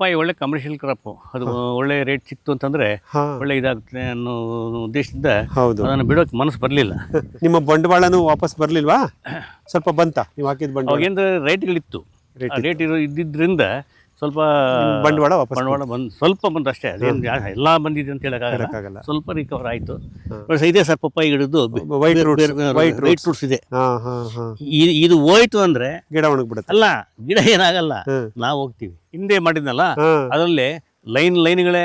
ಪಪ್ಪಾಯಿ ಒಳ್ಳೆ commercial crop ಅದು ಒಳ್ಳೆ ರೇಟ್ ಸಿಕ್ತು ಅಂತಂದ್ರೆ ಒಳ್ಳೆ ಇದಾಗುತ್ತೆ ಅನ್ನೋ ಉದ್ದೇಶದಿಂದ ಹೌದು. ಅದನ್ನು ಬಿಡೋಕೆ ಮನಸ್ಸು ಬರಲಿಲ್ಲ. ನಿಮ್ಮ ಬಂಡವಾಳನೂ ವಾಪಸ್ ಬರಲಿಲ್ವಾ? ಸ್ವಲ್ಪ ಬಂತ ನೀವು ಹಾಕಿದ ಬಂಡವಾಳ. ರೇಟ್ಗಳಿತ್ತು ರೇಟ್ ಇರೋ ಇದ್ದಿದ್ರಿಂದ ಸ್ವಲ್ಪ ಬಂಡವಾಳ ಬಂಡವಾಳ ಬಂದು ಸ್ವಲ್ಪ ಬಂದು ಅಷ್ಟೇ ಅದೇನು ಎಲ್ಲ ಬಂದಿದೆ ಅಂತ ಹೇಳೋಕ್ಕಾಗಲ್ಲ. ಸ್ವಲ್ಪ ರಿಕವರ್ ಆಯಿತು. ಇದೆ ಸರ್ ಪಪ್ಪಾಯಿ ಗಿಡದ್ದು ವೈಟ್ ವೈಟ್ ಫ್ರೂಟ್ಸ್ ಇದೆ. ಇದು ಹೋಯ್ತು ಅಂದ್ರೆ ಗಿಡ ಒಣಗ್ಬಿಡುತ್ತೆ. ಅಲ್ಲ ಗಿಡ ಏನಾಗಲ್ಲ. ನಾವು ಹೋಗ್ತೀವಿ. ಹಿಂದೆ ಮಾಡಿದ್ನಲ್ಲ ಅದರಲ್ಲಿ ಲೈನ್ ಲೈನ್ಗಳೇ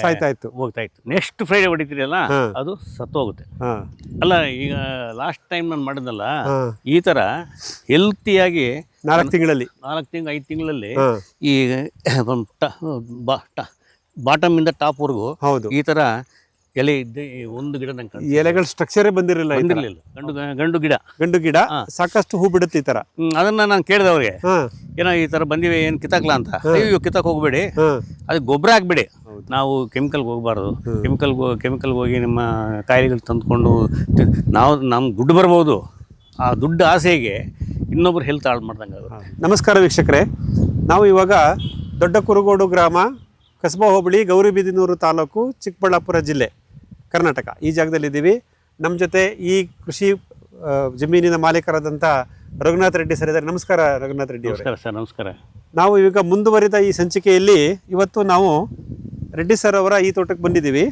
ಸಾಯ್ತಾ ಇತ್ತು ಹೋಗ್ತಾ ಇತ್ತು ನೆಕ್ಸ್ಟ್ ಫ್ರೈಡೆ ಹೊಡಿತೀರಲ್ಲ ಅಲ್ಲ ಅದು ಸತ್ತು ಹೋಗುತ್ತೆ ಅಲ್ಲ ಈಗ ಲಾಸ್ಟ್ ಟೈಮ್ ನಾನು ಮಾಡಿದ್ನಲ್ಲ ಈ ತರ ಹೆಲ್ತಿಯಾಗಿ ನಾಲ್ಕು ತಿಂಗಳಲ್ಲಿ. ನಾಲ್ಕು ತಿಂಗಳು ಐದು ತಿಂಗಳಲ್ಲಿ ಈಗ ಈ ಇಂದ ಟ- ಬಾ- ಟ- ಬಾಟಮಿಂದ ಟಾಪ್ವರೆಗೂ ಹೌದು. ಈ ಥರ ಎಲೆ ಇದ್ದೆ ಒಂದು ಗಿಡ ನಂಗೆ ಈ ಎಲೆಗಳ ಸ್ಟ್ರಕ್ಚರೇ ಬಂದಿರಲಿಲ್ಲ ಬಂದಿರಲಿಲ್ಲ. ಗಂಡು ಗಂಡು ಗಿಡ. ಗಂಡು ಗಿಡ? ಸಾಕಷ್ಟು ಹೂ ಬಿಡುತ್ತೆ ಈ ತರ? ಅದನ್ನ ನಾನು ಕೇಳಿದೆ ಅವ್ರಿಗೆ ಏನೋ ಈ ತರ ಬಂದಿವೆ ಏನು ಕಿತ್ತಾಕ್ಲಾ ಅಂತ. ಅಯ್ಯೋ ಕಿತ್ತಾಕ್ ಹೋಗ್ಬೇಡಿ. ಅದಕ್ಕೆ ಅದು ಗೊಬ್ಬರ ಹಾಕ್ಬೇಡಿ. ನಾವು ಕೆಮಿಕಲ್ಗೆ ಹೋಗಬಾರ್ದು. ಕೆಮಿಕಲ್ ಕೆಮಿಕಲ್ಗೆ ಹೋಗಿ ನಿಮ್ಮ ಕಾಯಿಲೆಗಳು ತಂದ್ಕೊಂಡು ನಾವು ನಮ್ಮ ದುಡ್ಡು ಬರ್ಬೋದು. ಆ ದುಡ್ಡು ಆಸೆಗೆ ಇನ್ನೊಬ್ರು ಹೆಲ್ತ್ ಹಾಳು ಮಾಡ್ದಂಗೆ ನಮಸ್ಕಾರ ವೀಕ್ಷಕರೇ. ನಾವು ಇವಾಗ ದೊಡ್ಡ ಕುರುಗೋಡು ಗ್ರಾಮ ಕಸಬಾ ಹೋಬಳಿ ಗೌರಿಬಿದಿನೂರು ತಾಲೂಕು ಚಿಕ್ಕಬಳ್ಳಾಪುರ ಜಿಲ್ಲೆ. ಕರ್ನಾಟಕ. ಈ ಜಾಗದಲ್ಲಿದ್ದೀವಿ ನಮ್ಮ ಜೊತೆ ಈ ಕೃಷಿ ಜಮೀನಿನ ಮಾಲೀಕರಾದಂಥ ರಘುನಾಥ್ ರೆಡ್ಡಿ ಸರ್ ಇದ್ದಾರೆ. ನಮಸ್ಕಾರ ರಘುನಾಥ್ ರೆಡ್ಡಿ ಅವರೇ. ನಮಸ್ಕಾರ ಸರ್ ನಮಸ್ಕಾರ. ನಾವು ಈಗ ಮುಂದುವರಿದ ಈ ಸಂಚಿಕೆಯಲ್ಲಿ ಇವತ್ತು ನಾವು ರೆಡ್ಡಿ ಸರ್ ಅವರ ಈ ತೋಟಕ್ಕೆ ಬಂದಿದ್ದೀವಿ.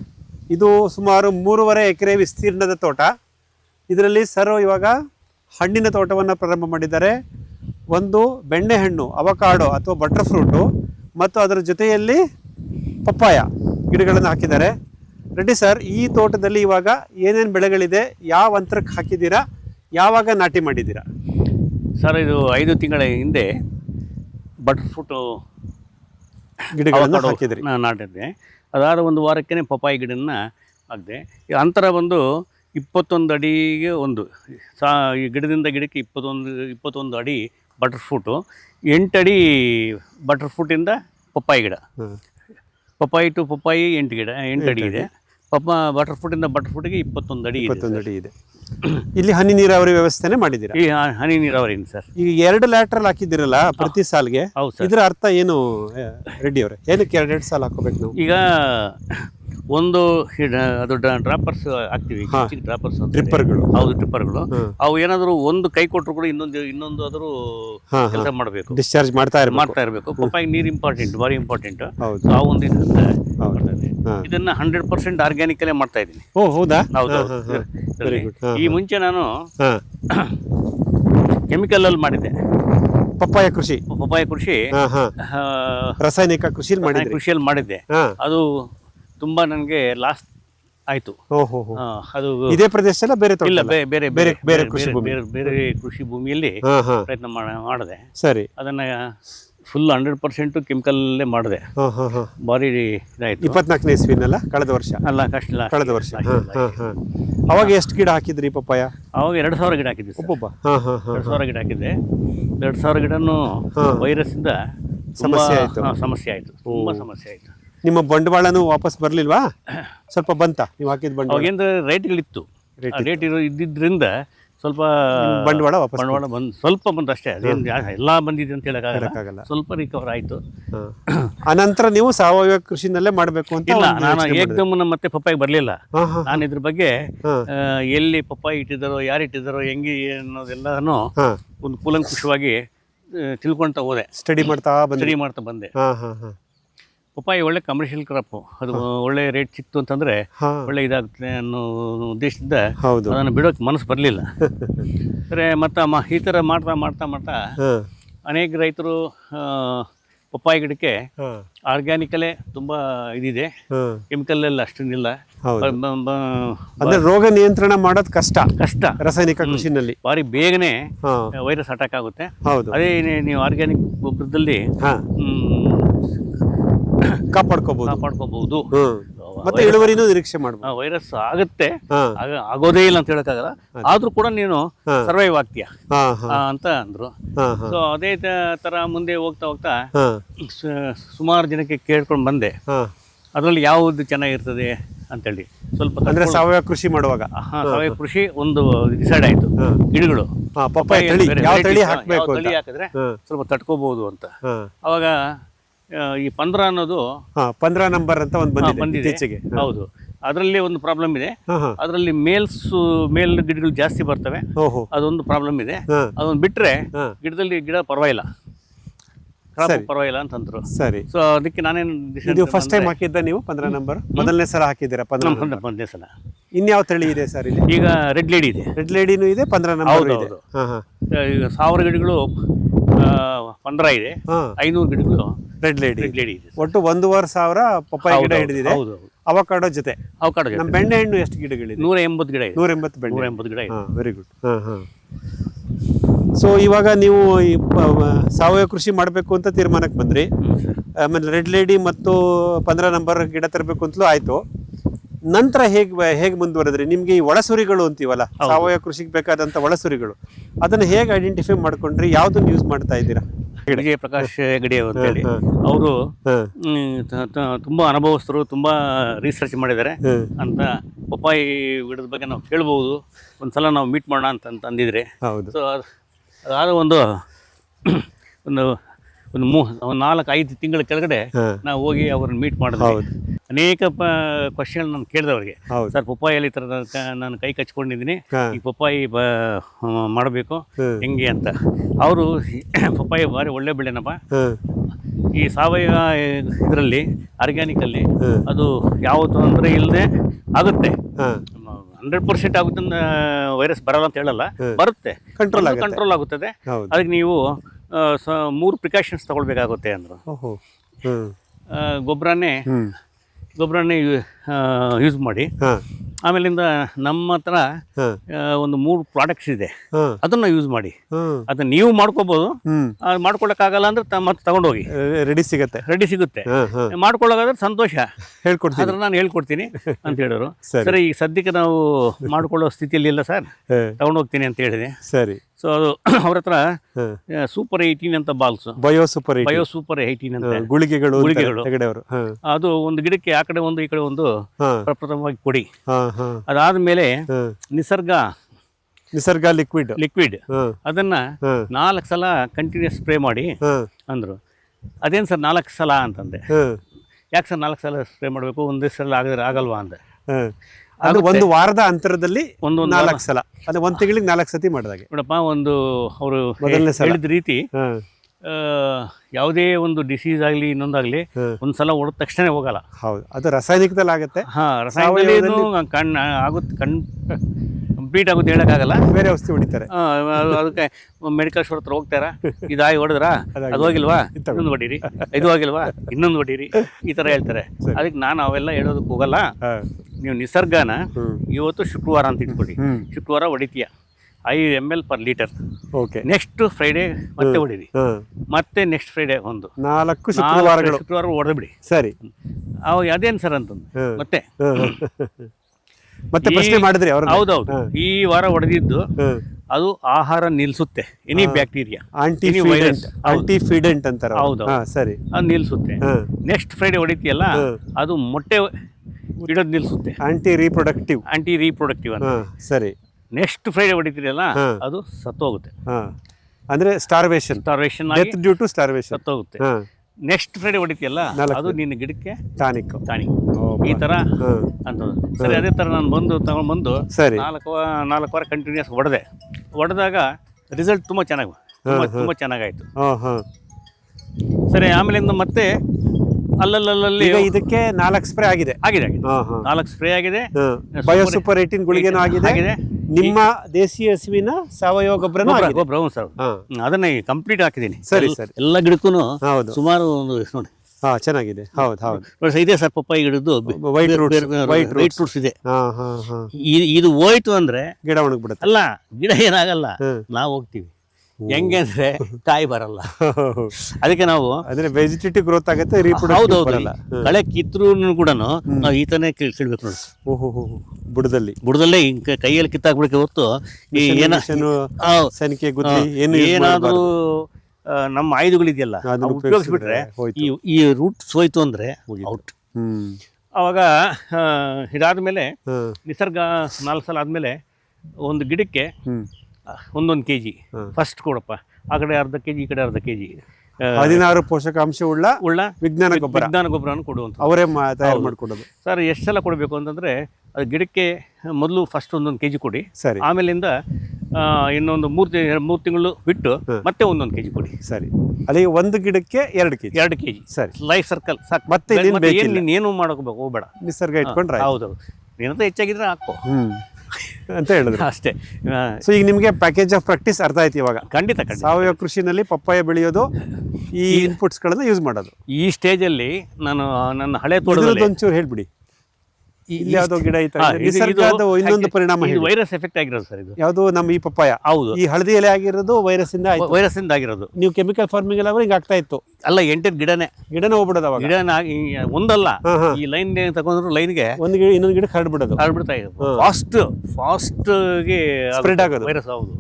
ಇದು ಸುಮಾರು ಮೂರುವರೆ ಎಕರೆ ವಿಸ್ತೀರ್ಣದ ತೋಟ. ಇದರಲ್ಲಿ ಸರ್ ಇವಾಗ ಹಣ್ಣಿನ ತೋಟವನ್ನು ಪ್ರಾರಂಭ ಮಾಡಿದ್ದಾರೆ. ಒಂದು ಬೆಣ್ಣೆಹಣ್ಣು ಅವಕಾಡೋ ಅಥವಾ ಬಟರ್ ಫ್ರೂಟು ಮತ್ತು ಅದರ ಜೊತೆಯಲ್ಲಿ ಪಪ್ಪಾಯ ಗಿಡಗಳನ್ನು ಹಾಕಿದ್ದಾರೆ. ರೆಡ್ಡಿ ಸರ್ ಈ ತೋಟದಲ್ಲಿ ಇವಾಗ ಏನೇನು ಬೆಳೆಗಳಿದೆ ಯಾವ ಅಂತರಕ್ಕೆ ಹಾಕಿದ್ದೀರಾ ಯಾವಾಗ ನಾಟಿ ಮಾಡಿದ್ದೀರಾ? ಸರ್ ಇದು ಐದು ತಿಂಗಳ ಹಿಂದೆ ಬಟರ್ ಫ್ರೂಟು ಗಿಡಗಳನ್ನು ಹಾಕಿದ್ರಿ. ನಾನು ನಾಟಿದ್ದೆ. ಅದಾದ ಒಂದು ವಾರಕ್ಕೇ ಪಪ್ಪಾಯಿ ಗಿಡನ ಹಾಕಿದೆ. ಅಂತರ ಬಂದು ಇಪ್ಪತ್ತೊಂದು ಅಡಿಗೆ ಒಂದು ಸಾ ಈ ಗಿಡದಿಂದ ಗಿಡಕ್ಕೆ ಇಪ್ಪತ್ತೊಂದು ಇಪ್ಪತ್ತೊಂದು ಅಡಿ ಬಟರ್ ಫ್ರೂಟು ಎಂಟು ಅಡಿ ಬಟರ್ ಫ್ರೂಟಿಂದ ಪಪ್ಪಾಯಿ ಗಿಡ. ಪಪ್ಪಾಯಿ ಟು ಪಪ್ಪಾಯಿ ಎಂಟು ಗಿಡ ಎಂಟು ಅಡಿ ಇದೆ. ಪಪ್ಪ ಬಟರ್ಫುಟಿಂದ ಫ್ರೂಟಿಂದ ಬಟರ್ ಫ್ರೂಟಿಗೆ ಇಪ್ಪತ್ತೊಂದು ಅಡಿ ಇಪ್ಪತ್ತೊಂದು ಅಡಿ ಇದೆ. ಇಲ್ಲಿ ಹನಿ ನೀರಾವರಿ ವ್ಯವಸ್ಥೆನೆ ಮಾಡಿದ್ದೀರಾ? ಈ ಹ- ಹನಿ ನೀರಾವರಿ ಸರ್ ಈಗ ಎರಡು ಲ್ಯಾಟ್ರಲ್ ಹಾಕಿದ್ದೀರಲ್ಲ ಪ್ರತಿ ಸಾಲ್ಗೆ ಹೌದು ಸರ್ ಇದರ ಅರ್ಥ ಏನು ರೆಡ್ಡಿ ಅವರೇ? ಏನಕ್ಕೆ ಎರಡೆರಡು ಸಾಲ ಹಾಕೋಬೇಕು ನಾವು? ಈಗ ಒಂದು ಅದು ಡ್ರಾಪರ್ಸ್ ಹಾಕ್ತಿವಿ ಡ್ರಾಪರ್ಸ್ ಟ್ರಿಪ್ಪರ್ಗಳು ಡ್ರಿಪ್ಪರ್ಗಳು ಹೌದು ಟ್ರಿಪ್ಪರ್ಗಳು. ಅವು ಏನಾದರೂ ಒಂದು ಕೈ ಕೊಟ್ಟರು ಕೂಡ ಇನ್ನೊಂದು ಇನ್ನೊಂದು ಆದರೂ ಕೆಲಸ ಮಾಡಬೇಕು. ಡಿಸ್ಚಾರ್ಜ್ ಮಾಡ್ತಾ ಮಾಡ್ತಾ ಇರಬೇಕು. ಪಪ್ಪಾಯಿಗೆ ನೀರು ಇಂಪಾರ್ಟೆಂಟ್ ಭಾರಿ ಇಂಪಾರ್ಟೆಂಟ್ ಆ ಒಂದು ಇದರಿಂದ. ಇದನ್ನ ಹಂಡ್ರೆಡ್ ಪರ್ಸೆಂಟ್ ಆರ್ಗ್ಯಾನಿಕಲ್ಲೇ ಮಾಡ್ತಾ ಇದ್ದೀನಿ. ಓ ಹೌದಾ? ಹೌದು ಈ ಮುಂಚೆ ನಾನು ಕೆಮಿಕಲ್ ಅಲ್ಲಿ ಮಾಡಿದ್ದೆ. ಪಪ್ಪಾಯ ಕೃಷಿ. ಪಪ್ಪಾಯ ಕೃಷಿ ರಾಸಾಯನಿಕ ಕೃಷಿ ಕೃಷಿಯಲ್ಲಿ ಮಾಡಿದ್ದೆ. ಅದು ತುಂಬಾ ನನಗೆ ಲಾಸ್ ಆಯ್ತು. ಓ ಹೋ. ಹೋ ಆ, ಅದು ಇದೇ ಪ್ರದೇಶ ಬೇರೆ ಇಲ್ಲ ಬೇರೆ ಬೇರೆ ಬೇರೆ ಬೇರೆ ಕೃಷಿ ಬೇರೆ ಬೇರೆ ಕೃಷಿ ಭೂಮಿಯಲ್ಲಿ ಪ್ರಯತ್ನ ಮಾಡ- ಮಾಡಿದೆ. ಸರಿ. ಅದನ್ನ ಫುಲ್ ಹಂಡ್ರೆಡ್ ಪರ್ಸೆಂಟು ಕೆಮಿಕಲ್ಲೇ ಮಾಡಿದೆ. ಭಾರಿ ಇದಾಯಿತು. ಇಪ್ಪತ್ನಾಲ್ಕನೇ ಇಸ್ವಿನಲ್ಲ ಕಳೆದ ವರ್ಷ? ಅಲ್ಲ ಕಷ್ಟ ಕಳೆದ ವರ್ಷ. ಅವಾಗ ಎಷ್ಟು ಗಿಡ ಹಾಕಿದ್ರಿ ಪಪ್ಪಾಯ? ಅವಾಗ ಎರಡು ಸಾವಿರ ಗಿಡ ಹಾಕಿದ್ವಿ ಎರಡ್ ಒಬ್ಬೊಬ್ಬ. ಎರಡು ಸಾವಿರ ಗಿಡ ಹಾಕಿದ್ದೆ. ಎರಡು ಸಾವಿರ ಗಿಡನೂ ವೈರಸ್ಸಿಂದ ವೈರಸ್ ಇಂದ ಸಮಸ್ಯೆ ಆಯಿತು. ಸಮಸ್ಯೆ ಆಯ್ತು. ತುಂಬಾ ಸಮಸ್ಯೆ ಆಯ್ತು. ನಿಮ್ಮ ಬಂಡವಾಳನೂ ವಾಪಸ್ ಬರ್ಲಿಲ್ವಾ? ಸ್ವಲ್ಪ ಬಂತ ನೀವು ಹಾಕಿದ ಬಂಡವಾಳ. ರೇಟ್ ರೇಟ್ಗಳಿತ್ತು. ಆ ರೇಟ್ ಇರೋ ಇದ್ದಿದ್ರಿಂದ ಸ್ವಲ್ಪ ಬಂಡವಾಳ ವಾಪಸ್ ಬಂಡವಾಳ ಬಂದು ಸ್ವಲ್ಪ ಬಂದು ಅಷ್ಟೇ. ಅದೇನು ಎಲ್ಲ ಬಂದಿದೆ ಅಂತ ಹೇಳೋಕ್ಕಾಗಲ್ಲ. ಸ್ವಲ್ಪ ರಿಕವರ್ ಆಯಿತು. ಅನಂತರ ನೀವು ಸಾವಯವ ಕೃಷಿನಲ್ಲೇ ಮಾಡಬೇಕು ಅಂತ ಇಲ್ಲ ಒಂದು ನಾನು ಯೋಚನೆ. ಏಕ್ದಮ್ ಮತ್ತೆ ಪಪ್ಪಾಯಿ ಬರಲಿಲ್ಲ. ಹಾ ಹಾ. ನಾನು ಇದ್ರ ಬಗ್ಗೆ ಹಾ. ಆ, ಎಲ್ಲಿ ಪಪ್ಪಾಯಿ ಇಟ್ಟಿದ್ದಾರೋ ಯಾರು ಇಟ್ಟಿದ್ದಾರೋ ಹೆಂಗೆ ಅನ್ನೋದೆಲ್ಲಾನು ಹಾ. ಒಂದು ಕೂಲಂಕುಷವಾಗಿ ಆ, ತಿಳ್ಕೊಂತ ಹೋದೆ. ಸ್ಟಡಿ ಮಾಡ್ತಾ ಬಂದ್ರಿ ಸ್ಟಡಿ ಮಾಡ್ತಾ ಬಂದೆ. ಹಾ ಹಾ ಹಾ. ಪಪ್ಪಾಯಿ ಒಳ್ಳೆ ಕಮರ್ಷಿಯಲ್ ಕ್ರಾಪು ಅದು ಒಳ್ಳೆ ರೇಟ್ ಸಿಕ್ತು ಅಂತಂದ್ರೆ ಒಳ್ಳೆ ಇದಾಗುತ್ತೆ ಅನ್ನೋ ಉದ್ದೇಶದಿಂದ ಅದನ್ನು ಬಿಡೋಕೆ ಮನಸ್ಸು ಬರಲಿಲ್ಲ. ಅಂದರೆ ಮತ್ತೆ ಮ ಈ ಥರ ಮಾಡ್ತಾ ಮಾಡ್ತಾ ಮಾಡ್ತಾ ಅನೇಕ ರೈತರು ಪಪ್ಪಾಯಿ ಗಿಡಕ್ಕೆ ಆರ್ಗ್ಯಾನಿಕಲ್ಲೇ ತುಂಬ ಇದಿದೆ. ಕೆಮಿಕಲ್ ಎಲ್ಲ ಅಷ್ಟೇನಿಲ್ಲ. ಅಂದ್ರೆ ರೋಗ ನಿಯಂತ್ರಣ ಮಾಡೋದು ಕಷ್ಟ. ಕಷ್ಟ. ರಾಸಾಯನಿಕ ಕೃಷಿನಲ್ಲಿ. ಭಾರಿ ಬೇಗನೆ ವೈರಸ್ ಅಟ್ಯಾಕ್ ಆಗುತ್ತೆ. ಅದೇ ನೀವು ಆರ್ಗ್ಯಾನಿಕ್ ಗೊಬ್ಬರದಲ್ಲಿ ಕಾಪಾಡ್ಕೋಬಹುದು. ಕಾಪಾಡ್ಕೋಬಹುದು. ಮತ್ತೆ ಇಳುವರಿನೂ ನಿರೀಕ್ಷೆ ಮಾಡಬಹುದು ವೈರಸ್ ಆಗುತ್ತೆ. ಆಗೋದೇ ಇಲ್ಲ ಅಂತ ಹೇಳಕ್ಕಾಗಲ್ಲ. ಆದ್ರೂ ಕೂಡ ನೀನು. ಸರ್ವೈವ್ ಆಗ್ತೀಯ. ಅಂತ ಅಂದ್ರು. ಸೊ ಅದೇ ತರ ಮುಂದೆ ಹೋಗ್ತಾ ಹೋಗ್ತಾ ಸುಮಾರು ಜನಕ್ಕೆ ಕೇಳ್ಕೊಂಡು ಬಂದೆ. ಅದರಲ್ಲಿ ಯಾವುದು ಚೆನ್ನಾಗಿರ್ತದೆ ಅಂತೇಳಿ. ಸ್ವಲ್ಪ ಅಂದ್ರೆ ಸಾವಯವ ಕೃಷಿ ಮಾಡುವಾಗ. ಸಾವಯವ ಕೃಷಿ ಒಂದು ಡಿಸೈಡ್ ಆಯ್ತು. ಗಿಡಗಳು. ಪಪ್ಪಾಯ ತಳಿ. ಹಾಕಿದ್ರೆ ಸ್ವಲ್ಪ ತಡ್ಕೋಬಹುದು ಅಂತ. ಅವಾಗ ಈ ಪಂದ್ರ ಅನ್ನೋದು ಪಂದ್ರ ನಂಬರ್ ಅಂತ ಒಂದು ಬಂದಿದೆ ಇತ್ತೀಚೆಗೆ. ಹೌದು. ಅದರಲ್ಲಿ ಒಂದು ಪ್ರಾಬ್ಲಮ್ ಇದೆ. ಅದರಲ್ಲಿ ಮೇಲ್ಸ್ ಮೇಲ್ ಗಿಡಗಳು ಜಾಸ್ತಿ ಬರ್ತವೆ. ಅದೊಂದು ಪ್ರಾಬ್ಲಮ್ ಇದೆ. ಅದೊಂದು ಬಿಟ್ಟರೆ ಗಿಡದಲ್ಲಿ ಗಿಡ ಪರವಾಗಿಲ್ಲ. ಪರವಾಗಿಲ್ಲ ಅಂತಂದ್ರು. ಸರಿ. ಸೊ ಅದಕ್ಕೆ ನಾನೇನು ಫಸ್ಟ್ ಟೈಮ್ ಹಾಕಿದ್ದ ನೀವು ಪಂದ್ರ ನಂಬರ್? ಮೊದಲನೇ ಸಲ ಹಾಕಿದ್ದೀರಾ ಪಂದ್ರ ಒಂದೇ ಸಲ. ಇನ್ಯಾವ ತಳಿ ಇದೆ ಸರ್ ಇಲ್ಲಿ? ಈಗ ರೆಡ್ ಲೇಡಿ ಇದೆ. ರೆಡ್ ಲೇಡಿನೂ ಇದೆ ಪಂದ್ರ ನಂಬರ್ ಇದೆ. ಈಗ ಸಾವಿರ ಗಿಡಗಳು ಪಂದ್ರ ಇದೆ. ಐನೂರು ಗಿಡಗಳು. ರೆಡ್ ಲೇಡಿ ರೆಡ್ ಲೇಡಿ ಇದೆ ಒಟ್ಟು ಒಂದೂವರೆ ಸಾವಿರ ಪಪ್ಪಾಯ ಗಿಡ ಹಿಡಿದಿದೆ. ಹೌದು ಹೌದು ಅವಕಾಡೋ ಜೊತೆ. ಅವಕಾಡೋ ನಮ್ಮ ಬೆಣ್ಣೆ ಹಣ್ಣು ಎಷ್ಟು ಗಿಡಗಳಿದೆ? ನೂರ ಎಂಬತ್ತು ಗಿಡ ನೂರ ಎಂಬತ್ತು ಬೆಣ್ಣೆ. ನೂರ ಎಂಬತ್ತು ಗಿಡ ಹಾಂ ವೆರಿ ಗುಡ್ ಹಾಂ ಹಾಂ. ಸೊ ಇವಾಗ ನೀವು ಈ ಪ- ಸಾವಯವ ಕೃಷಿ ಮಾಡಬೇಕು ಅಂತ ತೀರ್ಮಾನಕ್ಕೆ ಬಂದ್ರಿ. ಆಮೇಲೆ ರೆಡ್ ಲೇಡಿ ಮತ್ತು ಪಂದ್ರ ನಂಬರ್ ಗಿಡ ತರಬೇಕು ಅಂತಲೂ ಆಯ್ತು. ನಂತರ ಹೇಗೆ ಹೇಗೆ ಮುಂದುವರೆದ್ರಿ? ನಿಮಗೆ ಈ ಒಳಸುರಿಗಳು ಅಂತೀವಲ್ಲ ಸಾವಯವ ಕೃಷಿಗೆ ಬೇಕಾದಂಥ ಒಳಸುರಿಗಳು. ಅದನ್ನ ಹೇಗೆ ಐಡೆಂಟಿಫೈ ಮಾಡ್ಕೊಂಡ್ರಿ? ಯಾವುದನ್ನು ಯೂಸ್ ಮಾಡ್ತಾ ಇದ್ದೀರಾ? ವಿಜಯ ಪ್ರಕಾಶ್ ಹೆಗಡೆ ಅಂತೇಳಿ. ಹೇಳಿ ಅವರು ತುಂಬಾ ಅನುಭವಸ್ಥರು ತುಂಬಾ ರಿಸರ್ಚ್ ಮಾಡಿದ್ದಾರೆ. ಅಂತ ಪಪ್ಪಾಯಿ ಗಿಡದ ಬಗ್ಗೆ ನಾವು ಕೇಳಬಹುದು ಒಂದ್ಸಲ ನಾವು ಮೀಟ್ ಮಾಡೋಣ ಅಂತ ಅಂದಿದ್ರೆ. ಸೊ ಅದಾದ ಒಂದು ಒಂದು ಒಂದು ಮೂ ಒಂದು ನಾಲ್ಕು ಐದು ತಿಂಗಳ ಕೆಳಗಡೆ ನಾವು ಹೋಗಿ ಅವ್ರನ್ನ ಮೀಟ್ ಮಾಡಿದ್ವಿ. ಅನೇಕ ಕ್ವಶನ್ ನಾನು ಕೇಳಿದೆ ಅವ್ರಿಗೆ. ಸರ್ ಪಪ್ಪಾಯಲ್ಲಿ ಈ ಥರದ ನಾನು ಕೈ ಕಚ್ಕೊಂಡಿದ್ದೀನಿ. ಈ ಪಪ್ಪಾಯಿ ಬ ಮಾಡಬೇಕು. ಹೆಂಗೆ ಅಂತ. ಅವರು ಪಪ್ಪಾಯಿ ಭಾರಿ ಒಳ್ಳೆ ಬೆಳೆನಪ್ಪ ಈ ಸಾವಯವ ಇದರಲ್ಲಿ ಆರ್ಗ್ಯಾನಿಕಲ್ಲಿ. ಅದು ಯಾವ ತೊಂದರೆ ಇಲ್ಲದೆ ಆಗುತ್ತೆ. ಹಂಡ್ರೆಡ್ ಪರ್ಸೆಂಟ್ ಆಗುತ್ತೆ ವೈರಸ್ ಬರಲ್ಲ ಅಂತ ಹೇಳಲ್ಲ. ಬರುತ್ತೆ. ಕಂಟ್ರೋಲ್ ಕಂಟ್ರೋಲ್ ಆಗುತ್ತದೆ. ಅದಕ್ಕೆ ನೀವು ಮೂರು ಪ್ರಿಕಾಷನ್ಸ್ ತಗೊಳ್ಬೇಕಾಗುತ್ತೆ ಅಂದರು. ಗೊಬ್ಬರನೇ ಹ್ಞೂ ಗೊಬ್ಬರನೇ ಯೂಸ್ ಮಾಡಿ. ಆಮೇಲಿಂದ ನಮ್ಮ ಹತ್ರ ಒಂದು ಮೂರು ಪ್ರಾಡಕ್ಟ್ಸ್ ಇದೆ. ಅದನ್ನ ಯೂಸ್ ಮಾಡಿ. ಅದನ್ನ ನೀವು ಮಾಡ್ಕೋಬಹುದು ಮಾಡ್ಕೊಳಕ್ ಆಗಲ್ಲ ಮಾಡ್ಕೊಳ್ಳೋಕ್ಕಾಗಲ್ಲ ಅಂದ್ರೆ ಮತ್ತೆ ತಗೊಂಡೋಗಿ. ರೆಡಿ ಸಿಗುತ್ತೆ. ರೆಡಿ ಸಿಗುತ್ತೆ. ಮಾಡ್ಕೊಳ್ಳೋಕಾದ್ರೆ ಸಂತೋಷ. ಹೇಳ್ಕೊಡ್ತೀನಿ. ಅದ್ರ ನಾನು ಹೇಳ್ಕೊಡ್ತೀನಿ ಅಂತ ಹೇಳಿದ್ರು. ಸರಿ. ಈಗ ಸದ್ಯಕ್ಕೆ ನಾವು ಮಾಡ್ಕೊಳ್ಳೋ ಸ್ಥಿತಿಯಲ್ಲಿ ಇಲ್ಲ ಸರ್. ತಗೊಂಡೋಗ್ತೀನಿ ಅಂತ ಹೇಳಿದೆ. ಸರಿ. ಸೊ ಅದು ಅವ್ರ ಹತ್ರ ಸೂಪರ್ ಏಯ್ಟೀನ್ ಅಂತ balls bio super bio super eighteen ಅಂತ. ಗುಳಿಗೆಗಳು ಗುಳಿಗೆಗಳು. ಅದು ಒಂದು ಗಿಡಕ್ಕೆ ಆ ಕಡೆ ಒಂದು ಈ ಕಡೆ ಒಂದು ಪ್ರಪ್ರಥಮವಾಗಿ ಕೊಡಿ ಅದಾದ ಮೇಲೆ ಅದಾದ್ಮೇಲೆ ನಿಸರ್ಗ. ನಿಸರ್ಗ ಲಿಕ್ವಿಡ್ ಲಿಕ್ವಿಡ್ ಅದನ್ನ ನಾಲ್ಕು ಸಲ ಕಂಟಿನ್ಯೂಸ್ ಸ್ಪ್ರೇ ಮಾಡಿ ಅಂದ್ರು. ಅದೇನ್ ಸರ್ ನಾಲ್ಕು ಸಲ ಅಂತಂದೆ? ಯಾಕೆ ಸರ್ ನಾಲ್ಕು ಸಲ ಸ್ಪ್ರೇ ಮಾಡಬೇಕು? ಒಂದೇ ಸಲ ಆಗಿದ್ರೆ ಆಗಲ್ವಾ ಅಂದೆ. ಅದು ಒಂದು ವಾರದ ಅಂತರದಲ್ಲಿ ಒಂದು ನಾಲ್ಕು ಸಲ. ಅದೇ ಒಂದು ತಿಂಗಳಿಗೆ ನಾಲ್ಕು ಸತಿ ಮಾಡಿದಾಗ. ನೋಡಪ್ಪ ಒಂದು ಅವರು ಹೇಳಿದ ರೀತಿ ಯಾವುದೇ ಒಂದು ಡಿಸೀಸ್ ಆಗಲಿ ಇನ್ನೊಂದಾಗಲಿ ಒಂದ್ಸಲ ಸಲ ಹೊಡೆದ ತಕ್ಷಣ ಹೋಗಲ್ಲ. ಹೌದು. ಅದು ರಾಸಾಯನಿಕದಲ್ಲಿ ಆಗುತ್ತೆ. ಹಾಂ ರಸಾಯನದಲ್ಲಿ ಕಣ್ ಆಗುತ್ತೆ ಕಣ್ ಕಂಪ್ಲೀಟ್ ಆಗುತ್ತೆ ಹೇಳೋಕ್ಕಾಗಲ್ಲ. ಬೇರೆ ಔಷಧಿ ಹೊಡಿತಾರೆ. ಅದಕ್ಕೆ ಮೆಡಿಕಲ್ ಸ್ಟೋರ್ ಹತ್ರ ಹೋಗ್ತಾರ? ಇದಾಗಿ ಹೊಡೆದ್ರಾ ಅದು ಹೋಗಿಲ್ವಾ? ಇನ್ನೊಂದು ಹೊಡೀರಿ. ಇದು ಹೋಗಿಲ್ವಾ? ಇನ್ನೊಂದು ಹೊಡೀರಿ. ಈ ಥರ ಹೇಳ್ತಾರೆ. ಅದಕ್ಕೆ ನಾನು ಅವೆಲ್ಲ ಹೇಳೋದಕ್ಕೆ ಹೋಗಲ್ಲ. ನೀವು ನಿಸರ್ಗನ ಇವತ್ತು ಶುಕ್ರವಾರ ಅಂತ ಇಟ್ಕೊಳ್ಳಿ. ಶುಕ್ರವಾರ ಹೊಡಿತೀಯ. ಐದು M L per litre okay next Friday ಮತ್ತೆ ಹೊಡೀರಿ. ಮತ್ತೆ ನೆಕ್ಸ್ಟ್ ಫ್ರೈಡೇ ಒಂದು. ನಾಲ್ಕು ಶುಕ್ರವಾರ ಶುಕ್ರವಾರಗಳು. ಶುಕ್ರವಾರ ಹೊಡೆದು ಬಿಡಿ. ಸರಿ. ಅವಾಗ ಅದೇನು ಸರ್ ಅಂತಂದು? ಮತ್ತೆ? ಮತ್ತೆ ಪ್ರಶ್ನೆ ಮಾಡಿದ್ರಿ ಅವ್ರು ಹೌದೌದು. ಈ ವಾರ ಹೊಡೆದಿದ್ದು ಅದು ಆಹಾರ ನಿಲ್ಸುತ್ತೆ. Any bacteria anti anti feedant ಅಂತಾರೆ. ಹೌದು. ಸರಿ. ಅದು ನಿಲ್ಲಿಸುತ್ತೆ ಹಾಂ ನೆಕ್ಸ್ಟ್ ಫ್ರೈಡೇ ಹೊಡಿತೀಯಲ್ಲ ಅದು ಮೊಟ್ಟೆ ಇಡೋದು ನಿಲ್ಲಿಸುತ್ತೆ ಆಂಟಿ ರೀಪ್ರೊಡಕ್ಟಿವ್ ಆಂಟಿ ರೀಪ್ರೊಡಕ್ಟಿವ್ ಅಂತ ಸರಿ. ನೆಕ್ಸ್ಟ್ ಫ್ರೈಡೇ ಹೊಡಿತೀರಲ್ಲ. ಅದು ಸತ್ತೋಗುತ್ತೆ. ಅಂದರೆ starvation starvation death due to starvation ಸತ್ತೋಗುತ್ತೆ. Next Friday ಹೊಡಿತೀಯಲ್ಲ ಅದು ನಿನ್ನ ಗಿಡಕ್ಕೆ ಟಾನಿಕ್. ಟಾನಿಕ್. ಈ ತರ ಅಂತ ಸರಿ ಅದೇ ತರ ನಾನು ಬಂದು ತಗೊಂಡು ಬಂದು ಸರಿ. ನಾಲ್ಕು ನಾಲ್ಕು ವಾರ ಕಂಟಿನ್ಯೂಸ್ ಹೊಡೆದೆ ಹೊಡೆದಾಗ ರಿಸಲ್ಟ್ ತುಂಬ ಚೆನ್ನಾಗಿ ತುಂಬ ಚೆನ್ನಾಗಾಯ್ತು. ಸರಿ ಆಮೇಲಿಂದ ಮತ್ತೆ ಅಲ್ಲಲ್ಲಲ್ಲಿ ಇದಕ್ಕೆ ನಾಲ್ಕು ಸ್ಪ್ರೇ ಆಗಿದೆ. ಆಗಿದೆ ನಾಲ್ಕು ಸ್ಪ್ರೇ ಆಗಿದೆ. ಬಯೋ ಸೂಪರ್ ಏಟಿನ್ ಗುಳಿಗೆನೂ ಆಗಿದೆ? ಆಗಿದೆ. ನಿಮ್ಮ ದೇಸಿ ಹಸುವಿನ ಸಾವಯವ ಗೊಬ್ಬರನೂ ಗೊಬ್ಬರ ಗೊಬ್ಬರ ಹ್ಞೂ ಸರ್. ಅದನ್ನ ಹ್ಮ್, ಅದನ್ನೇ ಕಂಪ್ಲೀಟ್ ಹಾಕಿದ್ದೀನಿ. ಸರಿ, ಸರಿ. ಎಲ್ಲ ಗಿಡಕ್ಕೂ ಹೌದು. ಸುಮಾರು ಒಂದು ನೋಡಿ. ಹಾ ಚೆನ್ನಾಗಿದೆ. ಹೌದು ಹೌದು. ನೋಡಿ ಸರ್, ಇದೆ ಸರ್ ಪಪ್ಪಾಯಿ ಗಿಡದ್ದು. White roots, white white roots ಇದೆ. ಹಾಂ ಹಾಂ ಹಾಂ. ಇ- ಇದು ಹೋಯ್ತು ಅಂದ್ರೆ ಗಿಡ ಒಣಗ್ಬಿಡುತ್ತೆ. ಅಲ್ಲ ಗಿಡ ಏನಾಗಲ್ಲ. ಹ್ಮ್. ನಾವು ಹೋಗ್ತೀವಿ. ಹೆಂಗೆ ಅಂದ್ರೆ ಕಾಯಿ ಬರಲ್ಲ. ಅದಕ್ಕೆ ನಾವು ಅಂದ್ರೆ ವೆಜಿಟೇಟಿವ್ ಗ್ರೋತ್ ಆಗುತ್ತೆ ಹೌದೌದು ಕಳೆ ಕಿತ್ರು ಕೂಡ ನಾವು ಈತನೇ ಕೀಳ್ಬೇಕು ನೋಡಿ. ಓಹೋ ಬುಡದಲ್ಲಿ. ಬುಡದಲ್ಲೇ ಹಿಂಗೆ ಕೈಯಲ್ಲಿ ಕಿತ್ತಾಕ್ಬಿಡಕ್ಕೆ ಹೊತ್ತು ಈ ಏನ. ಸನಿಕೆ ಏನಾದ್ರೂ. ನಮ್ಮ ಆಯುಧಗಳಿದೆಯಲ್ಲ ಉಪಯೋಗಿಸ್ಬಿಟ್ರೆ ಈ ರೂಟ್ ಸೋಯ್ತು ಅಂದ್ರೆ ಔಟ್ ಅವಾಗ ಇದಾದ್ಮೇಲೆ ನಿಸರ್ಗ ನಾಲ್ಕು ಸಲ ಆದ್ಮೇಲೆ ಒಂದು ಗಿಡಕ್ಕೆ ಒಂದೊಂದು ಕೆ ಜಿ ಫಸ್ಟ್ ಕೊಡಪ್ಪ. ಆ ಕಡೆ ಅರ್ಧ ಕೆ ಜಿ ಈ ಕಡೆ ಅರ್ಧ ಕೆ ಜಿ ಹದಿನಾರು ಪೋಷಕಾಂಶ ಉಳ್ಳ ಉಳ್ಳ ವಿಜ್ಞಾನ ಗೊಬ್ಬರ. ವಿಜ್ಞಾನ ಗೊಬ್ಬರವನ್ನು ಕೊಡುವಂಥ ಅವರೇ ತಯಾರು. ಮಾಡಿಕೊಡೋದು ಸರ್ ಎಷ್ಟು ಸಲ ಕೊಡಬೇಕು ಅಂತಂದರೆ ಅದು ಗಿಡಕ್ಕೆ ಮೊದಲು ಫಸ್ಟ್ ಒಂದೊಂದು ಕೆ ಜಿ ಕೊಡಿ. ಸರಿ. ಆಮೇಲಿಂದ ಇನ್ನೊಂದು ಮೂರು ಮೂರು ತಿಂಗಳು ಬಿಟ್ಟು ಮತ್ತೆ ಒಂದೊಂದು ಕೆ ಜಿ ಕೊಡಿ. ಸರಿ. ಅಲ್ಲಿ ಒಂದು ಗಿಡಕ್ಕೆ ಎರಡು ಕೆಜಿ ಎರಡು ಕೆ ಜಿ ಸರಿ. ಲೈಫ್ ಸರ್ಕಲ್ ಸಾಕು. ಮತ್ತೆ ಏನು ಮಾಡೋಕೆ ಹೋಗ್ಬೇಡ. ನಿಸರ್ಗ ಇಟ್ಕೊಂಡ್ರೆ. ಹೌದು ಏನಂತ ಹೆಚ್ಚಾಗಿದ್ರೆ ಹಾಕೋ ಅಂತ ಹೇಳಿದ್ರು. ಅಷ್ಟೇ. ಸೊ ಈಗ ನಿಮಗೆ ಪ್ಯಾಕೇಜ್ ಆಫ್ ಪ್ರಾಕ್ಟೀಸ್ ಅರ್ಥ ಆಯ್ತು ಇವಾಗ. ಖಂಡಿತ ಖಂಡಿತ. ಸಾವಯವ ಕೃಷಿನಲ್ಲಿ ಪಪ್ಪಾಯ ಬೆಳೆಯೋದು ಈ ಇನ್ಪುಟ್ಸ್ ಗಳನ್ನ ಯೂಸ್ ಮಾಡೋದು. ಈ ಸ್ಟೇಜಲ್ಲಿ ನಾನು ನನ್ನ ಹಳೆ ತೋಟದಲ್ಲಿ ಒಂಚೂರು ಹೇಳ್ಬಿಡಿ. ಯಾವ್ದೋ ಗಿಡ ಇನ್ನೊಂದು ಪರಿಣಾಮ ವೈರಸ್ ಎಫೆಕ್ಟ್ ಆಗಿರೋದು ಸರ್ ಇದು. ಯಾವುದು ನಮ್ಮ ಈ ಪಪ್ಪಾಯ. ಹೌದು. ಈ ಹಳದಿ ಎಲೆ ಆಗಿರೋದು ವೈರಸ್ ಇಂದ ವೈರಸ್ ಇಂದ ಆಗಿರೋದು. ನೀವು ಕೆಮಿಕಲ್ ಫಾರ್ಮಿಂಗ್ ಎಲ್ಲ ಹಿಂಗ ಆಗ್ತಾ ಇತ್ತು. ಅಲ್ಲ ಎಂಟರ್ ಗಿಡನೇ. ಗಿಡನ ಹೋಗ್ಬಿಡೋದು ಅವಾಗ. ಗಿಡನ ಒಂದಲ್ಲ. ಈ ಲೈನ್ ತಗೊಂಡ್ರು ಲೈನ್ಗೆ ಒಂದು ಗಿಡ ಇನ್ನೊಂದು ಗಿಡಕ್ಕೆ ಹರಡ್ಬಿಡೋದು ಹರಡ್ಬಿಡ್ತಾ ಇದೆ ಫಾಸ್ಟ್ ಫಾಸ್ಟ್ಗೆ ಸ್ಪ್ರೆಡ್ ಆಗೋದು. ವೈರಸ್ ಹೌದು.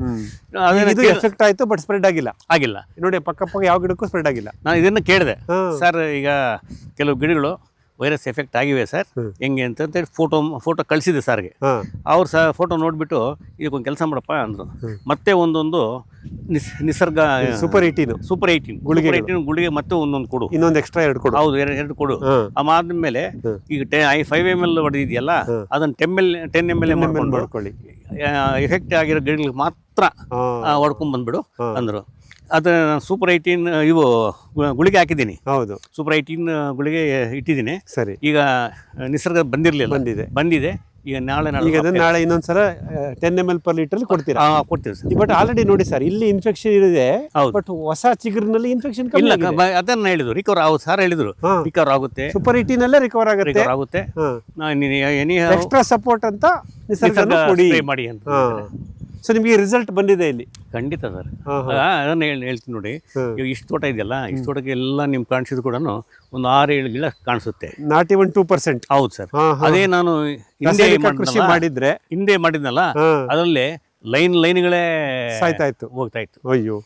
ಇದು ಎಫೆಕ್ಟ್ ಆಯ್ತು ಬಟ್ ಸ್ಪ್ರೆಡ್ ಆಗಿಲ್ಲ. ಆಗಿಲ್ಲ. ನೋಡಿ ಪಕ್ಕ ಪಕ್ಕ ಯಾವ ಗಿಡಕ್ಕೂ ಸ್ಪ್ರೆಡ್ ಆಗಿಲ್ಲ. ನಾನು ಇದನ್ನ ಕೇಳಿದೆ. ಸರ್ ಈಗ ಕೆಲವು ಗಿಡಗಳು ವೈರಸ್ ಎಫೆಕ್ಟ್ ಆಗಿವೆ ಸರ್. ಹೆಂಗೆ ಅಂತ ಅಂತೇಳಿ ಫೋಟೋ ಫೋಟೋ ಕಳಿಸಿದೆ ಸರ್ಗೆ. ಅವ್ರು ಸಹ ಫೋಟೋ ನೋಡಿಬಿಟ್ಟು ಇದಕ್ಕೊಂದು ಕೆಲಸ ಮಾಡಪ್ಪ ಅಂದರು. ಮತ್ತೆ ಒಂದೊಂದು niche Nisarga super eighteen super eighteen ಗುಳಿಗೆ ಏಯ್ಟೀನ್ ಗುಳಿಗೆ ಮತ್ತೆ ಒಂದೊಂದು ಕೊಡು. ಇನ್ನೊಂದು ಎಕ್ಸ್ಟ್ರಾ ಎರಡು ಕೊಡು. ಹೌದು ಎರಡು ಎರಡು ಕೊಡು. ಆದ್ಮೇಲೆ. ಈಗ ಟೆ ಐ ಫೈವ್ ಎಂ ಎಲ್ ಹೊಡೆದಿದೆಯಲ್ಲ. ಅದನ್ನು ten L ten M L ಮಾಡ್ಕೊಂಡು ಮಾಡ್ಕೊಳ್ಳಿ. ಎಫೆಕ್ಟ್ ಆಗಿರೋ ಗಿಡಗಳಿಗೆ ಮಾತ್ರ ಹೊಡ್ಕೊಂಡ್ಬಂದ್ಬಿಡು ಹೊಡ್ಕೊಂಡ್ ಬಂದ್ಬಿಡು. ಅಂದರು. ಅದು ಸೂಪರ್ ಏಯ್ಟೀನ್ ಇವು ಗುಳಿಗೆ ಹಾಕಿದ್ದೀನಿ. ಹೌದು. ಸೂಪರ್ ಏಯ್ಟೀನ್ ಗುಳಿಗೆ ಇಟ್ಟಿದ್ದೀನಿ. ಸರಿ. ಈಗ ನಿಸರ್ಗ ಬಂದಿರಲಿಲ್ಲ. ಬಂದಿದೆ. ಬಂದಿದೆ. ಈಗ ನಾಳೆ ಈಗ ಅದನ್ನ ನಾಳೆ ಇನ್ನೊಂದ್ಸಲ ten M L per litre ಕೊಡ್ತೀರಾ? ಕೊಡ್ತೀವಿ ಸರ್. ಬಟ್ ಆಲ್ರೆಡಿ ನೋಡಿ ಸರ್ ಇಲ್ಲಿ ಇನ್ಫೆಕ್ಷನ್ ಇದೆ ಹೌದು. ಬಟ್ ಹೊಸ ಚಿಗುರಿನಲ್ಲಿ ಇನ್ಫೆಕ್ಷನ್ ಇಲ್ಲ ಅದನ್ನ ಹೇಳಿದ್ರು. ರಿಕವರ್ ಆಗುತ್ತೆ ಸರ್ ಹೇಳಿದ್ರು. ರಿಕವರ್ ಆಗುತ್ತೆ. ಸೂಪರ್ ಇಟಿನಲ್ಲೇ ರಿಕವರ್ ಆಗುತ್ತೆ? ರಿಕವರ್ ಆಗುತ್ತೆ. ಎಕ್ಸ್ಟ್ರಾ ಸಪೋರ್ಟ್ ಅಂತ ನಿಸರ್ಗ ಮಾಡಿ ಅಂತ ಸೊ ನಿಮಗೆ ರಿಸಲ್ಟ್ ಬಂದಿದೆ ಇಲ್ಲಿ? ಖಂಡಿತ ಸರ್. ಅದನ್ನು ಹೇಳ್ತೀನಿ ನೋಡಿ. ಇವಾಗ ಇಷ್ಟು ತೋಟ ಇದೆಯಲ್ಲ ಇಷ್ಟು ತೋಟಕ್ಕೆ ಎಲ್ಲ ನಿಮ್ಗೆ ಕಾಣಿಸಿದ್ರು ಕೂಡ ಒಂದು ಆರು ಏಳು ಗಿಡ ಕಾಣಿಸುತ್ತೆ. Not even two percent. ಹೌದು ಸರ್. ಅದೇ ನಾನು ಹಿಂದೆ ಕೃಷಿ ಮಾಡಿದ್ರೆ. ಹಿಂದೆ ಮಾಡಿದ್ನಲ್ಲ ಅದರಲ್ಲಿ ಲೈನ್ ಲೈನ್ಗಳೇ ಸಾಯ್ತಾ ಇತ್ತು ಹೋಗ್ತಾ ಇತ್ತು ಅಯ್ಯೋ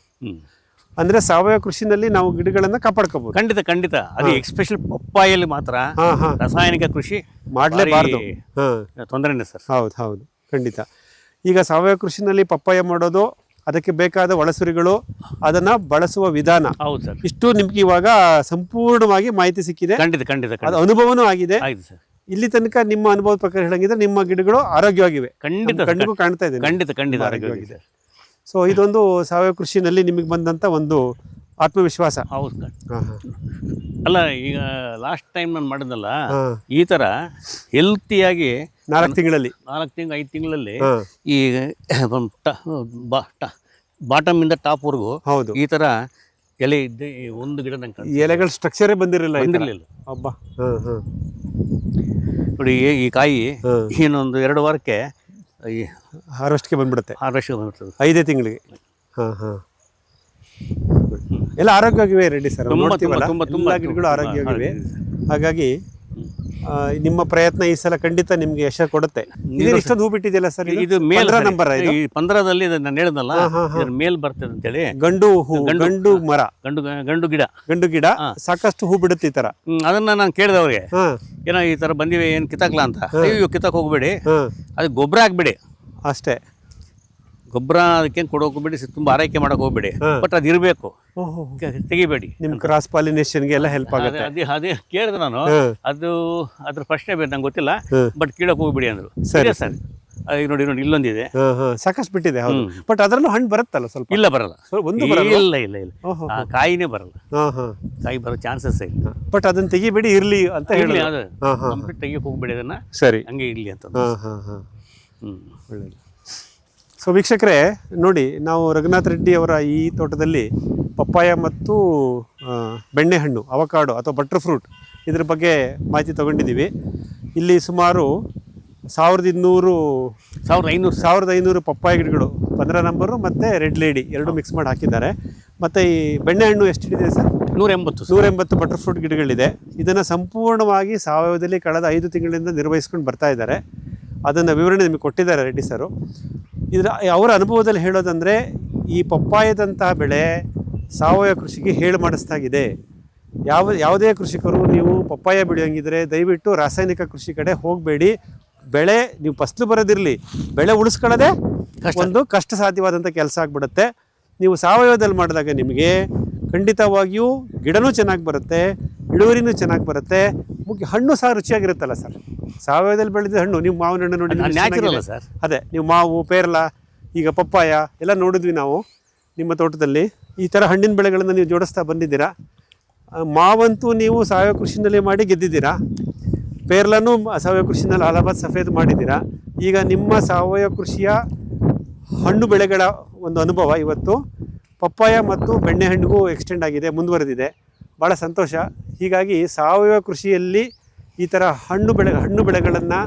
ಅಂದ್ರೆ ಸಾವಯವ ಕೃಷಿನಲ್ಲಿ ನಾವು ಗಿಡಗಳನ್ನ ಕಾಪಾಡ್ಕೋಬಹುದು ಖಂಡಿತ ಖಂಡಿತ. ಅದು ಎಕ್ಸ್ಪೆಷಲ್ ಪಪ್ಪಾಯಲ್ಲಿ ಮಾತ್ರ ರಾಸಾಯನಿಕ ಕೃಷಿ ಮಾಡಲೇಬಾರದು. ತೊಂದರೆನೇ ಸರ್. ಹೌದು ಹೌದು. ಖಂಡಿತ. ಈಗ ಸಾವಯವ ಕೃಷಿನಲ್ಲಿ ಪಪ್ಪಾಯ ಮಾಡೋದು ಅದಕ್ಕೆ ಬೇಕಾದ ಒಳಸುರಿಗಳು ಅದನ್ನ ಬಳಸುವ ವಿಧಾನ. ಹೌದು ಸರ್. ಇಷ್ಟು ನಿಮ್ಗೆ ಇವಾಗ ಸಂಪೂರ್ಣವಾಗಿ ಮಾಹಿತಿ ಸಿಕ್ಕಿದೆ. ಖಂಡಿತ ಖಂಡಿತ ಅದು ಖಂಡಿತ ಅನುಭವನೂ ಆಗಿದೆ. ಸರ್. ಇಲ್ಲಿ ತನಕ ನಿಮ್ಮ ಅನುಭವದ ಪ್ರಕಾರ ಹೇಳಂಗಿದ್ರೆ ನಿಮ್ಮ ಗಿಡಗಳು ಆರೋಗ್ಯವಾಗಿವೆ. ಖಂಡಿತ ಕಣ್ಣಿಗೂ ಕಾಣ್ತಾ ಇದೆ. ಖಂಡಿತ ಖಂಡಿತ ಆರೋಗ್ಯವಾಗಿದೆ ಸೊ ಇದೊಂದು ಸಾವಯವ ಕೃಷಿನಲ್ಲಿ ನಿಮಗೆ ಬಂದಂತ ಒಂದು ಆತ್ಮವಿಶ್ವಾಸ. ಹೌದು ಸರ್. ಹಾ. ಅಲ್ಲ ಈಗ ಲಾಸ್ಟ್ ಟೈಮ್ ನಾನು ಮಾಡಿದ್ನಲ್ಲ. ಈ ಥರ ಹೆಲ್ತಿಯಾಗಿ ನಾಲ್ಕು ತಿಂಗಳಲ್ಲಿ? ನಾಲ್ಕು ತಿಂಗಳು ಐದು ತಿಂಗಳಲ್ಲಿ ಈ ಬಾಟಮ್ ಇಂದ ಟಾಪ್ ವರೆಗೂ ಹೌದು. ಈ ತರ ಎಲೆ ಇದ್ದೆ ಒಂದು ಗಿಡ ನಂಗೆ ಎಲೆಗಳ ಸ್ಟ್ರಕ್ಚರೇ ಬಂದಿರಲಿಲ್ಲ ಬಂದಿರಲಿಲ್ಲ. ಹಬ್ಬ ನೋಡಿ ಈ- ಕಾಯಿ ಇನ್ನೊಂದು ಎರಡು ವಾರಕ್ಕೆ ಈ ಹಾರ್ವೆಸ್ಟ್ಗೆ ಬಂದ್ಬಿಡುತ್ತೆ. ಹಾರ್ವೆಸ್ಟ್ಗೆ ಬಂದ್ಬಿಡ್ತದೆ. ಐದೇ ತಿಂಗಳಿಗೆ. ಹಾಂ ಹಾಂ. ಎಲ್ಲ ಆರೋಗ್ಯವಾಗಿವೆ ರೆಡ್ಡಿ ಸರ್. ತುಂಬ ತುಂಬ ಗಿಡಗಳು ಆರೋಗ್ಯವಾಗಿವೆ. ಹಾಗಾಗಿ ನಿಮ್ಮ ಪ್ರಯತ್ನ ಈ ಸಲ ಖಂಡಿತ ನಿಮ್ಗೆ ಯಶ ಕೊಡುತ್ತೆ. ಇಷ್ಟೊಂದು ಹೂ ಬಿಟ್ಟಿದೆಯಲ್ಲ ಸರ್ ಇದು? ಮೇಲ್. ನಂಬರ್ ಈ ಪಂದ್ರದಲ್ಲಿ ನಾನು ಹೇಳಿದ್ನಲ್ಲ ಹಾ, ಹಾ, ಹಾ. ಇದ್ರ ಮೇಲ್ ಬರ್ತದೆ ಅಂತೇಳಿ. ಗಂಡು ಹೂ ಗಂಡು- ಮರ. ಗಂಡು ಗಂಡು ಗಿಡ. ಗಂಡು ಗಿಡ ಸಾಕಷ್ಟು ಹೂ ಬಿಡುತ್ತೆ ಈ ತರ. ಅದನ್ನ ನಾನು ಕೇಳಿದೆ ಅವ್ರಿಗೆ. ಏನೋ ಈ ತರ ಬಂದಿವೆ ಏನ್ ಕಿತ್ತಾಕ್ಲಾ ಅಂತ. ಅಯ್ಯೋ ಕಿತ್ತಾಕ್ ಹೋಗ್ಬೇಡಿ. ಅದ್ ಅದು ಗೊಬ್ಬರ ಹಾಕ್ಬಿಡಿ ಅಷ್ಟೇ. ಗೊಬ್ಬರ ಅದಕ್ಕೆ ಕೊಡೋಕೆ ಹೋಗ್ಬೇಡಿ ತುಂಬಾ ಆರೈಕೆ ಮಾಡೋಕೆ ಹೋಗ್ಬೇಡಿ. ಬಟ್ ಅದು ಇರಬೇಕು. ತೆಗಿಬೇಡಿ. ನಿಮ್ ಕ್ರಾಸ್ ಪಾಲಿನೇಷನ್ಗೆ ಎಲ್ಲ ಹೆಲ್ಪ್ ಆಗುತ್ತೆ. ಅದೇ ಅದೇ ಕೇಳಿದೆ ನಾನು. ಅದು ಅದ್ರ ಪ್ರಶ್ನೆ ಬೇರೆ ನಂಗೆ ಗೊತ್ತಿಲ್ಲ. ಬಟ್ ಕೀಳಕ್ಕೆ ಹೋಗ್ಬೇಡಿ ಅಂದ್ರು. ಸರಿ, ಸರಿ. ಈಗ ನೋಡಿ ನೋಡಿ ಇಲ್ಲೊಂದಿದೆ. ಸಾಕಷ್ಟು ಬಿಟ್ಟಿದೆ ಹೌದು. ಬಟ್ ಅದರಲ್ಲೂ ಹಣ್ಣು ಬರುತ್ತಲ್ಲ ಸ್ವಲ್ಪ? ಇಲ್ಲ ಬರಲ್ಲ. ಒಂದು ಬರಲ್ಲ? ಇಲ್ಲ ಇಲ್ಲ ಇಲ್ಲ. ಕಾಯಿನೇ ಬರಲ್ಲ. ಕಾಯಿ ಬರೋ ಚಾನ್ಸಸ್ ಇಲ್ಲ. ಬಟ್ ಅದನ್ನ ತೆಗಿಬೇಡಿ ಇರ್ಲಿ ಅಂತ ಹೇಳಿ ತೆಗಿಯಕ್ಕೆ ಹೋಗ್ಬೇಡಿ ಅದನ್ನ. ಸರಿ. ಹಂಗೆ ಇರ್ಲಿ ಅಂತ ಹ್ಮ್. ಒಳ್ಳೆಯದು ಸೊ ವೀಕ್ಷಕರೇ ನೋಡಿ ನಾವು ರಘುನಾಥ್ ರೆಡ್ಡಿ ಅವರ ಈ ತೋಟದಲ್ಲಿ ಪಪ್ಪಾಯ ಮತ್ತು ಬೆಣ್ಣೆಹಣ್ಣು ಅವಕಾಡೋ ಅಥವಾ ಬಟರ್ ಫ್ರೂಟ್ ಇದ್ರ ಬಗ್ಗೆ ಮಾಹಿತಿ ತಗೊಂಡಿದ್ದೀವಿ. ಇಲ್ಲಿ ಸುಮಾರು ಸಾವಿರದ ಇನ್ನೂರು ಸಾವಿರದ ಐನೂರು. ಸಾವಿರದ ಐನೂರು ಪಪ್ಪಾಯ ಗಿಡಗಳು ಪಂದ್ರ ನಂಬರು ಮತ್ತು ರೆಡ್ ಲೇಡಿ ಎರಡು ಮಿಕ್ಸ್ ಮಾಡಿ ಹಾಕಿದ್ದಾರೆ. ಮತ್ತು ಈ ಬೆಣ್ಣೆಹಣ್ಣು ನೂರ ಎಂಬತ್ತು ಸರ್? ನೂರ ಎಂಬತ್ತು ಬಟರ್ ಫ್ರೂಟ್ ಗಿಡಗಳಿದೆ. ಇದನ್ನು ಸಂಪೂರ್ಣವಾಗಿ ಸಾವಯವದಲ್ಲಿ ಕಳೆದ ಐದು ತಿಂಗಳಿಂದ ನಿರ್ವಹಿಸ್ಕೊಂಡು ಬರ್ತಾ ಇದ್ದಾರೆ. ಅದನ್ನು ವಿವರಣೆ ನಿಮಗೆ ಕೊಟ್ಟಿದ್ದಾರೆ ರೆಡ್ಡಿ ಸರು. ಇದರ ಅವರ ಅನುಭವದಲ್ಲಿ ಹೇಳೋದಂದರೆ ಈ ಪಪ್ಪಾಯದಂತಹ ಬೆಳೆ ಸಾವಯವ ಕೃಷಿಗೆ ಹೇಳಿ ಮಾಡಿಸ್ದಾಗಿದೆ ಯಾವ ಯಾವುದೇ ಕೃಷಿಕರು ನೀವು ಪಪ್ಪಾಯ ಬೆಳೆಯೋಂಗಿದ್ರೆ ದಯವಿಟ್ಟು ರಾಸಾಯನಿಕ ಕೃಷಿ ಕಡೆ ಹೋಗಬೇಡಿ. ಬೆಳೆ ನೀವು ಫಸ್ಲು ಬರೋದಿರಲಿ. ಬೆಳೆ ಉಳಿಸ್ಕೊಳ್ಳೋದೇ ಒಂದು ಕಷ್ಟ ಸಾಧ್ಯವಾದಂಥ ಕೆಲಸ ಆಗಿಬಿಡುತ್ತೆ. ನೀವು ಸಾವಯವದಲ್ಲಿ ಮಾಡಿದಾಗ ನಿಮಗೆ ಖಂಡಿತವಾಗಿಯೂ ಗಿಡನೂ ಚೆನ್ನಾಗಿ ಬರುತ್ತೆ ಇಳುವರಿನೂ ಚೆನ್ನಾಗಿ ಬರುತ್ತೆ. ಮುಖ್ಯ ಹಣ್ಣು ಸಹ ರುಚಿಯಾಗಿರುತ್ತಲ್ಲ ಸರ್? ಸಾವಯವದಲ್ಲಿ ಬೆಳೆದ ಹಣ್ಣು ನೀವು ಮಾವಿನ ಹಣ್ಣು ನೋಡಿ ನ್ಯಾಚುರಲ್ ಚೆನ್ನಾಗಿದೆ. ಸರ್. ಅದೇ ನೀವು ಮಾವು ಪೇರಲ ಈಗ ಪಪ್ಪಾಯ ಎಲ್ಲ ನೋಡಿದ್ವಿ ನಾವು ನಿಮ್ಮ ತೋಟದಲ್ಲಿ. ಈ ಥರ ಹಣ್ಣಿನ ಬೆಳೆಗಳನ್ನು ನೀವು ಜೋಡಿಸ್ತಾ ಬಂದಿದ್ದೀರಾ? ಆ, ಮಾವಂತೂ ನೀವು ಸಾವಯವ ಕೃಷಿನಲ್ಲಿ ಮಾಡಿ ಗೆದ್ದಿದ್ದೀರಾ? ಪೇರ್ಲನೂ ಮ- ಸಾವಯವ ಕೃಷಿನಲ್ಲಿ ಅಲಹಾಬಾದ್ ಸಫೇದ್ ಮಾಡಿದ್ದೀರಾ? ಈಗ ನಿಮ್ಮ ಸಾವಯವ ಕೃಷಿಯ ಹಣ್ಣು ಬೆಳೆಗಳ ಒಂದು ಅನುಭವ ಇವತ್ತು. ಪಪ್ಪಾಯ ಮತ್ತು ಬೆಣ್ಣೆಹಣ್ಣಿಗೂ ಎಕ್ಸ್ಟೆಂಡ್ ಆಗಿದೆ ಮುಂದುವರೆದಿದೆ. ಭಾಳ ಸಂತೋಷ. ಹೀಗಾಗಿ ಸಾವಯವ ಕೃಷಿಯಲ್ಲಿ ಈ ಥರ ಹಣ್ಣು ಬೆಳೆ, ಹಣ್ಣು ಬೆಳೆಗಳನ್ನು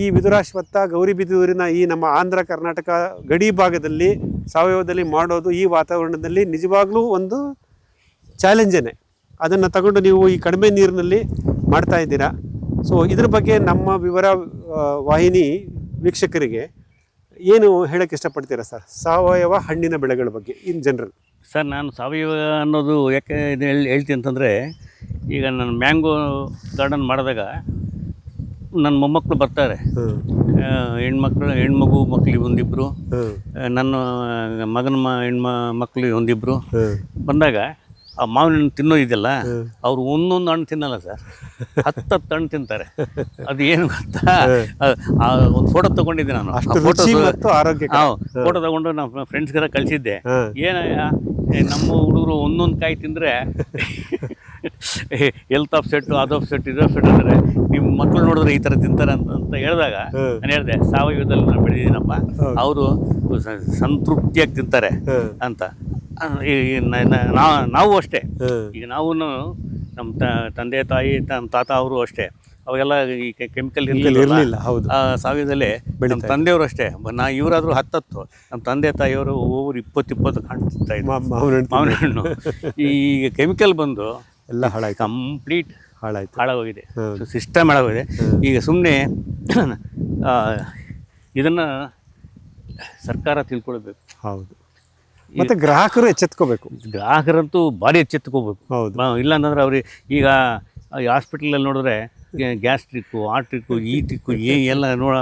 ಈ ವಿದುರಾಶ್ವತ್ಥ ಗೌರಿಬಿದೂರಿನ ಈ ನಮ್ಮ ಆಂಧ್ರ ಕರ್ನಾಟಕ ಗಡಿ ಭಾಗದಲ್ಲಿ, ಸಾವಯವದಲ್ಲಿ ಮಾಡೋದು ಈ ವಾತಾವರಣದಲ್ಲಿ ನಿಜವಾಗ್ಲೂ ಒಂದು ಚಾಲೆಂಜೇ ಅದನ್ನು ತಗೊಂಡು ನೀವು ಈ ಕಡಿಮೆ ನೀರಿನಲ್ಲಿ ಮಾಡ್ತಾ ಇದ್ದೀರಾ. ಸೊ ಇದ್ರ ಬಗ್ಗೆ ನಮ್ಮ ವಿವರ ವಾಹಿನಿ ವೀಕ್ಷಕರಿಗೆ ಏನು ಹೇಳೋಕ್ಕೆ ಇಷ್ಟಪಡ್ತೀರಾ ಸರ್? ಸಾವಯವ ಹಣ್ಣಿನ ಬೆಳೆಗಳ ಬಗ್ಗೆ ಇನ್ ಜನರಲ್ ಸರ್, ನಾನು ಸಾವಯವ ಅನ್ನೋದು ಯಾಕೆ ಹೇಳ್ತೀನಿ ಅಂತಂದರೆ ಈಗ ನಾನು ಮ್ಯಾಂಗೋ ಗಾರ್ಡನ್ ಮಾಡಿದಾಗ ನನ್ನ ಮೊಮ್ಮಕ್ಕಳು ಬರ್ತಾರೆ. ಹೆಣ್ಮಕ್ಳು ಹೆಣ್ಮಗು ಮಕ್ಕಳಿಗೆ ಒಂದಿಬ್ಬರು ನನ್ನ ಮಗನ ಮ ಹೆಣ್ಮ ಮಕ್ಕಳಿಗೆ ಒಂದಿಬ್ಬರು ಬಂದಾಗ ಆ ಮಾವಿನ ಹಣ್ಣು ತಿನ್ನೋದಿದೆಯಲ್ಲ ಅವ್ರು ಒಂದೊಂದು ಹಣ್ಣು ತಿನ್ನಲ್ಲ ಸರ್. ಹತ್ತು ಹತ್ತು ಹಣ್ಣು ತಿಂತಾರೆ. ಅದು ಏನು ಗೊತ್ತಾ? ಒಂದು ಫೋಟೋ ತಗೊಂಡಿದ್ದೆ ನಾನು. ಫೋಟೋ ತಗೊಂಡು ನಮ್ಮ ಫ್ರೆಂಡ್ಸ್ಗೆಲ್ಲ ಕಳಿಸಿದ್ದೆ. ಏನ ನಮ್ಮ ಹುಡುಗರು ಒಂದೊಂದು ಕಾಯಿ ತಿಂದರೆ ಹೆಲ್ತ್ ಸೆಟ್ ಅದು ಸೆಟ್ ಇದು ಸೆಟ್ ಅಂದರೆ ನಿಮ್ಮ ಮಕ್ಕಳು ನೋಡಿದ್ರೆ ಈ ಥರ ತಿಂತಾರೆ ಅಂತ ಅಂತ ಹೇಳಿದಾಗ ನಾನು ಹೇಳಿದೆ ಸಾವಯವದಲ್ಲಿ ನಾನು ಬೆಳೆದಿದ್ದೀನಪ್ಪ. ಅವರು ಸಂತೃಪ್ತಿಯಾಗಿ ತಿಂತಾರೆ ಅಂತ. ಈ ಈ ನಾ- ನಾವು ಅಷ್ಟೇ. ಈಗ ನಾವು ನಮ್ಮ ತಂದೆ ತಾಯಿ ನಮ್ಮ ತಾತ ಅವರು ಅಷ್ಟೇ. ಅವಾಗೆಲ್ಲ ಈ ಕೆಮಿಕಲ್ ಇರಲಿಲ್ಲ ಹೌದು. ಆ ಸಾವಿರದಲ್ಲೇ ನಮ್ಮ ತಂದೆಯವರು ಅಷ್ಟೇ. ನಾ ಇವರಾದರೂ ಹತ್ತತ್ತು. ನಮ್ಮ ತಂದೆ ತಾಯಿಯವರು ಒಬ್ಬರು ಇಪ್ಪತ್ತು ಇಪ್ಪತ್ತು ಇದ್ದಾರೆ ಇದ್ರು. ಮಾವಿನ ಹಣ್ಣು ಮಾವಿನ ಹಣ್ಣು ಈಗ ಕೆಮಿಕಲ್ ಬಂದು ಎಲ್ಲ ಹಾಳಾಯ್ತು. ಕಂಪ್ಲೀಟ್ ಹಾಳಾಯ್ತು. ಹಾಳಾಗೋಗಿದೆ. ಸಿಸ್ಟಮ್ ಹಾಳಾಗೋಗಿದೆ. ಈಗ ಸುಮ್ಮನೆ ಇದನ್ನು ಸರ್ಕಾರ ತಿಳ್ಕೊಳ್ಬೇಕು. ಹೌದು. ಮತ್ತೆ ಗ್ರಾಹಕರು ಎಚ್ಚೆತ್ಕೋಬೇಕು. ಗ್ರಾಹಕರಂತೂ ಭಾರಿ ಎಚ್ಚೆತ್ಕೋಬೇಕು. ಹೌದು. ಇಲ್ಲಾಂತಂದ್ರೆ ಇಲ್ಲ ಅಂತಂದ್ರೆ ಅವ್ರಿಗೆ ಈಗ ಈ ಹಾಸ್ಪಿಟ್ಲಲ್ಲಿ ನೋಡಿದ್ರೆ ಗ್ಯಾಸ್ಟ್ರಿಕ್ಕು ಆ ಟ್ರಿಕ್ಕು ಈ ಟ್ರಿಕ್ಕು ಏ ಎಲ್ಲ ನೋಡ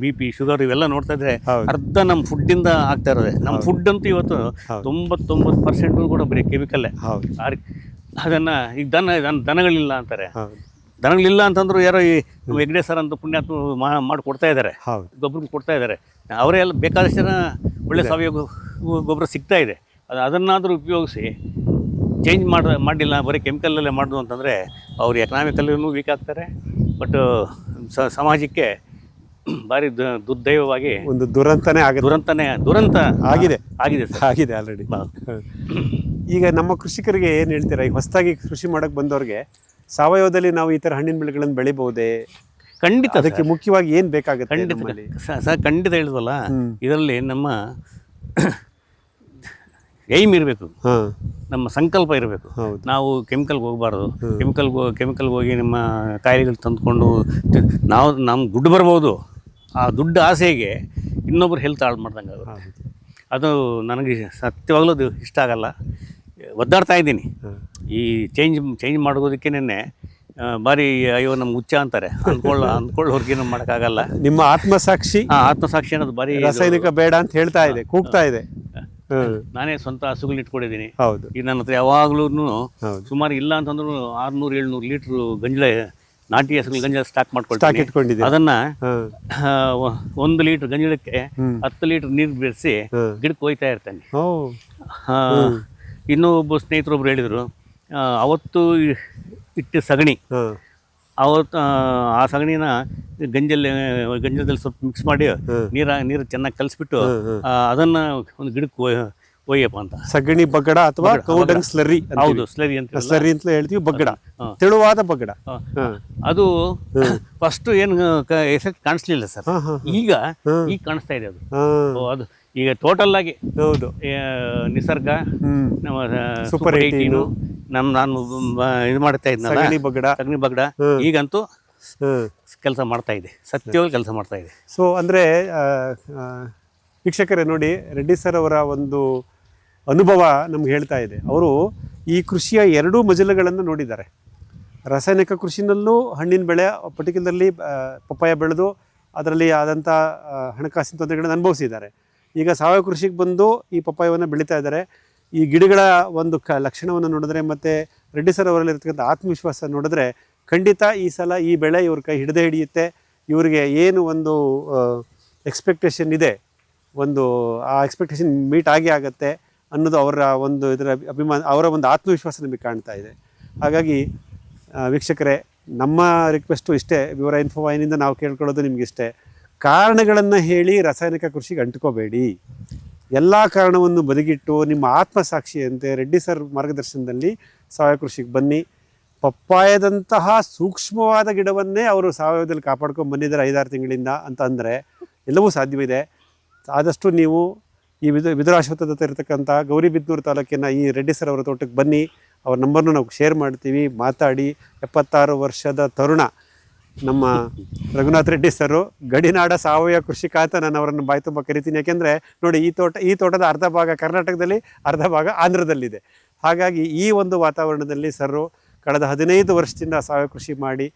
ಬಿ ಪಿ ಶುಗರ್ ಇವೆಲ್ಲ ನೋಡ್ತಾ ಇದ್ರೆ ಅರ್ಧ ನಮ್ಮ ಫುಡ್ಡಿಂದ ಆಗ್ತಾ ಇರೋದೆ. ನಮ್ಮ ಫುಡ್ ಅಂತೂ ಇವತ್ತು. ತೊಂಬತ್ತೊಂಬತ್ತು ಪರ್ಸೆಂಟು ಕೂಡ ಬರೀ ಕೆಮಿಕಲ್ಲೇ. ಹೌದು. ಅದನ್ನು ಈಗ ದನ ದನ- ದನಗಳಿಲ್ಲ ಅಂತಾರೆ. ಹೌದು ದನಗಳಿಲ್ಲ ಅಂತಂದ್ರು ಯಾರೋ ಈ ವೆಂಕಟೇಶ್ವರ ಅಂತ ಪುಣ್ಯಾತ್ಮ ಮಾಡಿ ಕೊಡ್ತಾ ಇದ್ದಾರೆ ಹೌದು. ಗೊಬ್ಬರ ಕೊಡ್ತಾ ಇದ್ದಾರೆ ಅವರೇ ಎಲ್ಲ ಬೇಕಾದಷ್ಟು ಜನ ಒಳ್ಳೆ ಸಾವಯವ ಗೊ- ಗೊಬ್ಬರ ಸಿಗ್ತಾ ಇದೆ. ಅದು ಅದನ್ನಾದರೂ ಉಪಯೋಗಿಸಿ ಚೇಂಜ್ ಮಾಡ ಮಾಡಿಲ್ಲ ಬರೀ ಕೆಮಿಕಲಲ್ಲೇ ಮಾಡೋದು ಅಂತಂದರೆ ಅವ್ರು ಎಕನಾಮಿಕಲ್ಲೂ ವೀಕ್ ಆಗ್ತಾರೆ. ಬಟ್ ಸಮಾಜಕ್ಕೆ ಭಾರಿ ದು- ದುರ್ದೈವವಾಗಿ ಒಂದು ದುರಂತನೇ ಆಗುತ್ತೆ ದುರಂತನೇ ದುರಂತ ಆಗಿದೆ. ಆಗಿದೆ ಸರ್. ಆಗಿದೆ ಆಲ್ರೆಡಿ. ಈಗ ನಮ್ಮ ಕೃಷಿಕರಿಗೆ ಏನು ಹೇಳ್ತೀರಾ? ಈಗ ಹೊಸದಾಗಿ ಕೃಷಿ ಮಾಡೋಕೆ ಬಂದವ್ರಿಗೆ ಸಾವಯವದಲ್ಲಿ ನಾವು ಈ ಥರ ಹಣ್ಣಿನ ಬೆಳೆಗಳನ್ನು ಬೆಳಿಬಹುದೇ? ಖಂಡಿತ ಅದಕ್ಕೆ ಮುಖ್ಯವಾಗಿ ಏನು ಬೇಕಾಗುತ್ತೆ ಖಂಡಿತ ನಮ್ಮಲ್ಲಿ? ಸ- ಸ ಖಂಡಿತ ಹೇಳಿದ್ವಲ್ಲ ಇದರಲ್ಲಿ ನಮ್ಮ ಏಮ್ ಇರಬೇಕು. ಹಾ. ನಮ್ಮ ಸಂಕಲ್ಪ ಇರಬೇಕು. ನಾವು ಕೆಮಿಕಲ್ಗೆ ಹೋಗಬಾರ್ದು. ಕೆಮಿಕಲ್ ಕೆಮಿಕಲ್ಗೆ ಹೋಗಿ ನಮ್ಮ ಕಾಯಿಲೆಗಳು ತಂದುಕೊಂಡು ನಾವು ನಮ್ಮ ದುಡ್ಡು ಬರ್ಬೋದು. ಆ ದುಡ್ಡು ಆಸೆಗೆ ಇನ್ನೊಬ್ರು ಹೆಲ್ತ್ ಹಾಳು ಮಾಡ್ದಂಗೆ ಅದು ನನಗೆ ಸತ್ಯವಾಗಲೂ ಅದು ಇಷ್ಟ ಆಗಲ್ಲ. ಒದ್ದಾಡ್ತಾ ಇದ್ದೀನಿ. ಈ ಚೇಂಜ್ ಚೇಂಜ್ ಮಾಡೋದಕ್ಕೆ ನಿನ್ನೆ ಬಾರಿ ಅಯ್ಯೋ ನಮ್ಗೆ ಹುಚ್ಚ ಅಂತಾರೆ. ಅಂದ್ಕೊಳ್ಳ ಅಂದ್ಕೊಳ್ಳೋರ್ಗೇನು ಮಾಡೋಕ್ಕಾಗಲ್ಲ. ನಿಮ್ಮ ಆತ್ಮಸಾಕ್ಷಿ. ಹಾಂ ಆತ್ಮಸಾಕ್ಷಿ ಅನ್ನೋದು ಬಾರಿ ರಾಸಾಯನಿಕ ಬೇಡ ಅಂತ ಹೇಳ್ತಾ ಇದೆ ಕೂಗ್ತಾ ಇದೆ. ನಾನೇ ಸ್ವಂತ ಹಸುಗಳು ಇಟ್ಕೊಂಡಿದ್ದೀನಿ. ಹೌದು. ಈ ನನ್ನ ಹತ್ರ ಯಾವಾಗ್ಲೂ ಸುಮಾರು ಇಲ್ಲ ಅಂತಂದ್ರು ಆರ್ನೂರು ಏಳ್ನೂರು ಲೀಟ್ರು ಗಂಜಲೆ ನಾಟಿ ಹಸುಗಳು ಗಂಜಲ ಸ್ಟಾಕ್ ಮಾಡ್ಕೊಳ್ತೀನಿ. ಅದನ್ನ ಒಂದು ಲೀಟ್ರ್ ಗಂಜಲಕ್ಕೆ. ಹತ್ತು ಲೀಟ್ರ್ ನೀರು ಬೆರೆಸಿ. ಗಿಡಕ್ಕೆ ಹೋಯ್ತಾ ಇರ್ತೇನೆ. ಇನ್ನೂ ಒಬ್ಬ ಸ್ನೇಹಿತರೊಬ್ರು ಹೇಳಿದರು ಅವತ್ತು ಇಟ್ಟ ಸಗಣಿ ಅವತ್ತು ಆ, ಸಗಣಿನ ಗಂಜಲ್ಲಿ ಗಂಜಲದಲ್ಲಿ ಸ್ವಲ್ಪ ಮಿಕ್ಸ್ ಮಾಡಿ ನೀರ ನೀರು ಚೆನ್ನಾಗಿ ಕಲಿಸ್ಬಿಟ್ಟು. ಅದನ್ನು ಒಂದು ಗಿಡಕ್ಕೆ ಒಯ್- ಒಯ್ಯಪ್ಪ ಅಂತ. ಸಗಣಿ ಬಗ್ಗಡ ಅಥವಾ ಕೌಡಂಗ್ ಸ್ಲರಿ ಹೌದು ಸ್ಲರಿ ಅಂತ ಸ್ಲರಿ ಅಂತ ಹೇಳ್ತೀವಿ ಬಗ್ಗಡ. ತೆಳುವಾದ ಬಗ್ಗಡ. ಅದು ಫಸ್ಟ್ ಏನು ಎಫೆಕ್ಟ್ ಕಾಣಿಸ್ಲಿಲ್ಲ ಸರ್. ಈಗ. ಈಗ ಕಾಣಿಸ್ತಾ ಇದೆ ಅದು. ಅದು ಈಗ ಟೋಟಲ್ ಆಗಿ ಹೌದು. ನಿಸರ್ಗ ನಮ್ಮ ಸೂಪರ್ 18 ಏಯ್ಟೀನು ನಮ್ಮ ನಾನು ಇದು ಮಾಡ್ತಾ ಇದ್ನಲ್ಲ? ಅಗ್ನಿ ಬಗ್ಗಡ. ಸಗಣಿ ಬಗಡ. ಈಗಂತೂ ಕೆಲಸ ಮಾಡ್ತಾ ಇದೆ. ಸತ್ಯವಾಗಿ ಕೆಲಸ ಮಾಡ್ತಾ ಇದೆ. ಸೊ ಅಂದರೆ ವೀಕ್ಷಕರೇ ನೋಡಿ ರೆಡ್ಡಿ ಸರ್ ಅವರ ಒಂದು ಅನುಭವ ನಮ್ಗೆ ಹೇಳ್ತಾ ಇದೆ. ಅವರು ಈ ಕೃಷಿಯ ಎರಡೂ ಮಜಲುಗಳನ್ನು ನೋಡಿದ್ದಾರೆ. ರಾಸಾಯನಿಕ ಕೃಷಿನಲ್ಲೂ ಹಣ್ಣಿನ ಬೆಳೆ ಪರ್ಟಿಕ್ಯುಲರ್ಲಿ ಪಪ್ಪಾಯ ಬೆಳೆದು ಅದರಲ್ಲಿ ಆದಂಥ ಹಣಕಾಸಿನ ತೊಂದರೆಗಳನ್ನು ಅನುಭವಿಸಿದ್ದಾರೆ. ಈಗ ಸಾವಯವ ಕೃಷಿಗೆ ಬಂದು ಈ ಪಪ್ಪಾಯವನ್ನು ಬೆಳೀತಾ ಇದ್ದಾರೆ. ಈ ಗಿಡಗಳ ಒಂದು ಕ ಲಕ್ಷಣವನ್ನು ನೋಡಿದ್ರೆ ಮತ್ತು ರೆಡ್ಡಿ ಸರ್ ಅವರಲ್ಲಿ ಅವರಲ್ಲಿರ್ತಕ್ಕಂಥ ಆತ್ಮವಿಶ್ವಾಸ ನೋಡಿದ್ರೆ ಖಂಡಿತ ಈ ಸಲ ಈ ಬೆಳೆ ಇವ್ರ ಕೈ ಹಿಡಿದೇ ಹಿಡಿಯುತ್ತೆ. ಇವರಿಗೆ ಏನು ಒಂದು ಎಕ್ಸ್ಪೆಕ್ಟೇಷನ್ ಇದೆ, ಒಂದು, ಆ ಎಕ್ಸ್ಪೆಕ್ಟೇಷನ್ ಮೀಟ್ ಆಗೇ ಆಗುತ್ತೆ ಅನ್ನೋದು ಅವರ ಒಂದು ಇದರ ಅಭಿಮಾನ ಅವರ ಒಂದು ಆತ್ಮವಿಶ್ವಾಸ ನಮಗೆ ಕಾಣ್ತಾ ಇದೆ. ಹಾಗಾಗಿ ವೀಕ್ಷಕರೇ, ನಮ್ಮ ರಿಕ್ವೆಸ್ಟು ಇಷ್ಟೇ. ವಿವರ ಇನ್ಫೋ ವಾಹಿನಿಂದ ನಾವು ಕೇಳ್ಕೊಳ್ಳೋದು ನಿಮಗಿಷ್ಟೇ ಕಾರಣಗಳನ್ನು ಹೇಳಿ ರಾಸಾಯನಿಕ ಕೃಷಿಗೆ ಅಂಟ್ಕೋಬೇಡಿ. ಎಲ್ಲ ಕಾರಣವನ್ನು ಬದಿಗಿಟ್ಟು ನಿಮ್ಮ ಆತ್ಮಸಾಕ್ಷಿಯಂತೆ ರೆಡ್ಡಿ ಸರ್ ಮಾರ್ಗದರ್ಶನದಲ್ಲಿ ಸಾವಯವ ಕೃಷಿಗೆ ಬನ್ನಿ. ಪಪ್ಪಾಯದಂತಹ ಸೂಕ್ಷ್ಮವಾದ ಗಿಡವನ್ನೇ ಅವರು ಸಾವಯವದಲ್ಲಿ ಕಾಪಾಡ್ಕೊಂಡು ಬಂದಿದ್ದಾರೆ ಐದಾರು ತಿಂಗಳಿಂದ ಅಂತ ಅಂದರೆ ಎಲ್ಲವೂ ಸಾಧ್ಯವಿದೆ. ಆದಷ್ಟು ನೀವು ಈ ವಿಧ ವಿದುರಾಶ್ವತ್ಥದ ಇರತಕ್ಕಂಥ ಗೌರಿಬಿದ್ನೂರು ತಾಲೂಕಿನ ಈ ರೆಡ್ಡಿ ಸರ್ ಅವರ ತೋಟಕ್ಕೆ ಬನ್ನಿ. ಅವ್ರ ನಂಬರ್ನು ನಾವು ಶೇರ್ ಮಾಡ್ತೀವಿ. ಮಾತಾಡಿ ಎಪ್ಪತ್ತಾರು ವರ್ಷದ ತರುಣ ನಮ್ಮ ರಘುನಾಥ್ ರೆಡ್ಡಿ ಸರು, ಗಡಿನಾಡ ಸಾವಯವ ಕೃಷಿ ಅಂತ ನಾನು ಅವರನ್ನು ಬಾಯಿ ತುಂಬ ಕರಿತೀನಿ. ಯಾಕೆಂದರೆ, ನೋಡಿ, ಈ ತೋಟ, ಈ ತೋಟದ ಅರ್ಧ ಭಾಗ ಕರ್ನಾಟಕದಲ್ಲಿ, ಅರ್ಧ ಭಾಗ ಆಂಧ್ರದಲ್ಲಿದೆ. ಹಾಗಾಗಿ ಈ ಒಂದು ವಾತಾವರಣದಲ್ಲಿ ಸರು ಕಳೆದ ಹದಿನೈದು ವರ್ಷದಿಂದ ಸಾವಯವ ಕೃಷಿ ಮಾಡಿ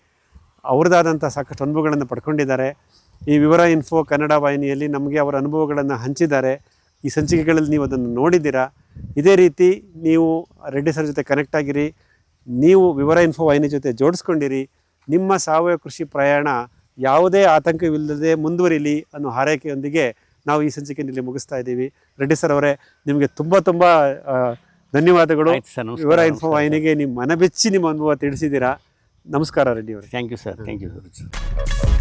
ಅವ್ರದ್ದಾದಂಥ ಸಾಕಷ್ಟು ಅನುಭವಗಳನ್ನು ಪಡ್ಕೊಂಡಿದ್ದಾರೆ. ಈ ವಿವರ ಇನ್ಫೋ ಕನ್ನಡ ವಾಹಿನಿಯಲ್ಲಿ ನಮಗೆ ಅವರ ಅನುಭವಗಳನ್ನು ಹಂಚಿದ್ದಾರೆ. ಈ ಸಂಚಿಕೆಗಳಲ್ಲಿ ನೀವು ಅದನ್ನು ನೋಡಿದ್ದೀರಾ? ಇದೇ ರೀತಿ ನೀವು ರೆಡ್ಡಿ ಸರ್ ಜೊತೆ ಕನೆಕ್ಟ್ ಆಗಿರಿ. ನೀವು ವಿವರ ಇನ್ಫೋ ವಾಹಿನಿ ಜೊತೆ ಜೋಡಿಸ್ಕೊಂಡಿರಿ. ನಿಮ್ಮ ಸಾವಯವ ಕೃಷಿ ಪ್ರಯಾಣ ಯಾವುದೇ ಆತಂಕವಿಲ್ಲದೆ ಮುಂದುವರಿಲಿ ಅನ್ನೋ ಹಾರೈಕೆಯೊಂದಿಗೆ ನಾವು ಈ ಸಂಚಿಕೆಯಲ್ಲಿ ಮುಗಿಸ್ತಾ ಇದ್ದೀವಿ. ರೆಡ್ಡಿ ಸರ್ ಅವರೇ ನಿಮಗೆ ತುಂಬ ತುಂಬ ಧನ್ಯವಾದಗಳು. ವಿವರ ಇನ್ಫೋ ವಾಹಿನಿಗೆ ನಿಮ್ಮ ಮನಬೆಚ್ಚಿ ನಿಮ್ಮ ಅನುಭವ ತಿಳಿಸಿದ್ದೀರಾ. ನಮಸ್ಕಾರ ರೆಡ್ಡಿ ಅವರೇ. Thank you sir thank you